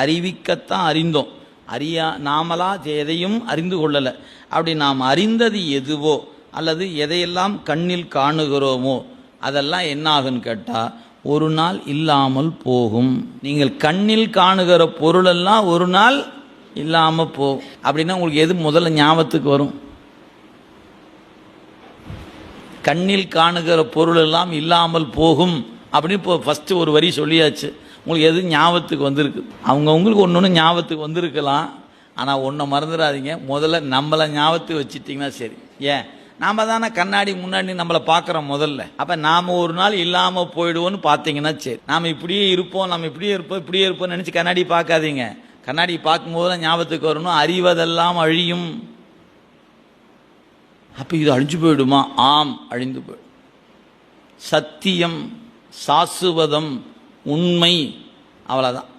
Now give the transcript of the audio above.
அறிவிக்கத்தான் அறிந்தோம். அறியா நாமலா எதையும் அறிந்து கொள்ளலை. அப்படி நாம் அறிந்தது எதுவோ அல்லது எதையெல்லாம் கண்ணில் காணுகிறோமோ அதெல்லாம் என்ன ஆகுன்னு கேட்டால் ஒரு நாள் இல்லாமல் போகும். நீங்கள் கண்ணில் காணுகிற பொருளெல்லாம் ஒரு நாள் இல்லாமல் போகும். அப்படின்னா உங்களுக்கு எது முதல்ல ஞாபகத்துக்கு வரும்? கண்ணில் காணுகிற பொருளெல்லாம் இல்லாமல் போகும். அப்படின்னு இப்போ ஃபஸ்ட்டு ஒரு வரி சொல்லியாச்சு. உங்களுக்கு எது ஞாபகத்துக்கு வந்திருக்கு? அவங்கவுங்களுக்கு ஒன்று ஒன்று ஞாபகத்துக்கு வந்திருக்கலாம். ஆனால் ஒன்றை மறந்துடாதீங்க. முதல்ல நம்மளை ஞாபகத்துக்கு வச்சுட்டிங்கன்னா சரி. ஏன்? நாம் தானே கண்ணாடி முன்னாடி நம்மளை பார்க்குறோம் முதல்ல. அப்போ நாம் ஒரு நாள் இல்லாமல் போயிடுவோன்னு பார்த்தீங்கன்னா சரி. நாம் இப்படியே இருப்போம் நம்ம இப்படியே இருப்போம் இப்படியே இருப்போம்னு நினச்சி கண்ணாடி பார்க்காதீங்க. கண்ணாடி பார்க்கும்போது ஞாபகத்துக்கு வரணும். அறிவதெல்லாம் அழியும். அப்போ இது அழிஞ்சு போயிடுமா? ஆம் அழிந்து போயிடும். சத்தியம் சாசுவதம் உண்மை. அவ்வளோதான்